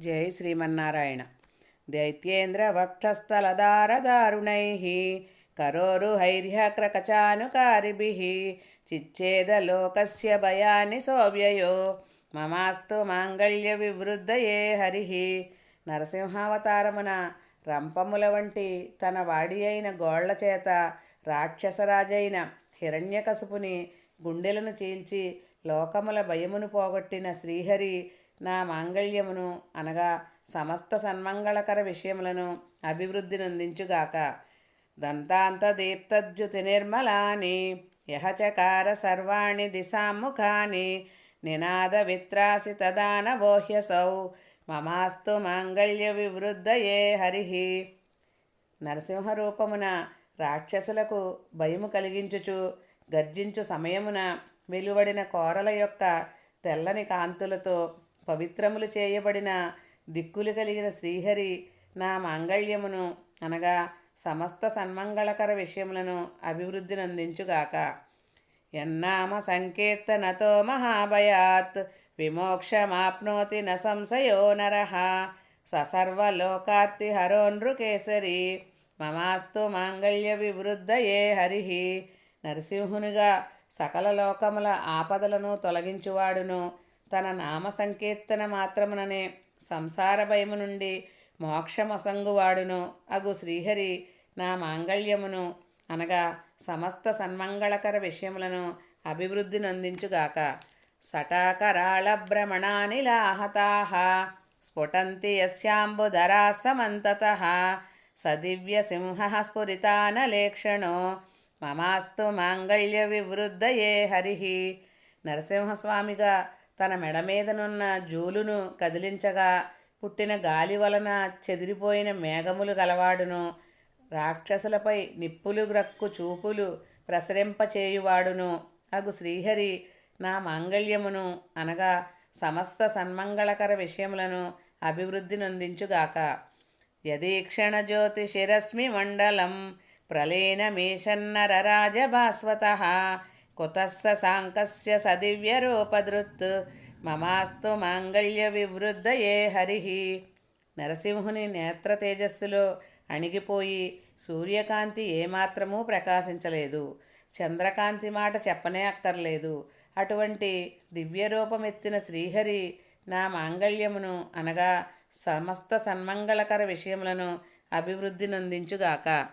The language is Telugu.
జై శ్రీమన్నారాయణ. దైత్యేంద్ర వక్షస్థలదారదారుణై కరోరుహైర్యక్రకచానుకారిభిः చిచ్ఛేదలోకస్య భయాన్ని సోవ్యయో మమాస్తు మాంగళ్య వివృద్ధయే హరి. నరసింహావతారమున రంపముల వంటి తన వాడి అయిన గోళ్ళ చేత రాక్షసరాజైన హిరణ్యకసుపుని గుండెలను చీల్చి లోకముల భయమును పోగొట్టిన శ్రీహరి నా మాంగళ్యమును అనగా సమస్త సన్మంగళకర విషయములను అభివృద్ధి దంతాంత దీప్తజ్యుతి నిర్మలాని యహచకార సర్వాణి దిశాముఖాని నినాద విత్రాసి తదానవోహ్యసౌ మమాస్తు మాంగళ్య వివృద్ధయే హరి. నరసింహరూపమున రాక్షసులకు భయము కలిగించుచు గర్జించు సమయమున వెలువడిన కోరల యొక్క తెల్లని కాంతులతో పవిత్రములు చేయబడిన దిక్కులు కలిగిన శ్రీహరి నా మాంగళ్యమును అనగా సమస్త సన్మంగళకర విషయములను అభివృద్ధినందించుగాక ఎన్నామ సంకీర్తనతో మహాభయాత్ విమోక్షమాప్నోతి న సంశయో నర. ససర్వలోకార్తి హరో నృకేసరి మమాస్తు మాంగళ్య వివృద్ధయే హరి. నరసింహునిగా సకల లోకముల ఆపదలను తొలగించువాడును. తన నామ సంకీర్తన మాత్రముననే సంసార భయము నుండి మోక్షమొసంగువాడును. అగు శ్రీహరి నా మాంగళ్యమును అనగా సమస్త సన్మంగళకర విషయములను అభివృద్ధి నందించుగాక. సటాకరాళ భ్రమణానిలాహతాహ స్ఫుటంతి యస్యాంబుధరా సమంతత సదివ్య సింహ స్ఫురితానలేక్షణో మమాస్తు మాంగళ్య వివృద్ధయే హరి. నరసింహస్వామిగా తన మెడ మీదనున్న జూలును కదిలించగా పుట్టిన గాలి వలన చెదిరిపోయిన మేఘములు గలవాడును. రాక్షసులపై నిప్పులు గ్రక్కు చూపులు ప్రసరింపచేయువాడును. అగు శ్రీహరి నా మాంగళ్యమును అనగా సమస్త సన్మంగళకర విషయములను అభివృద్ధి నొందించుగాక. యదీక్షణ జ్యోతిషిరశ్మి మండలం ప్రలీనమీషన్నరరాజభాస్వత కుతస్స సాంకస్య సదివ్యరూపధృత్ మమాస్తు మాంగళ్య వివృద్ధయే హరి. నరసింహుని నేత్ర తేజస్సులో అణిగిపోయి సూర్యకాంతి ఏమాత్రమూ ప్రకాశించలేదు. చంద్రకాంతి మాట చెప్పనే అక్కర్లేదు. అటువంటి దివ్యరూపమెత్తిన శ్రీహరి నా మాంగళ్యమును అనగా సమస్త సన్మంగళకర విషయములను అభివృద్ధి నొందించుగాక.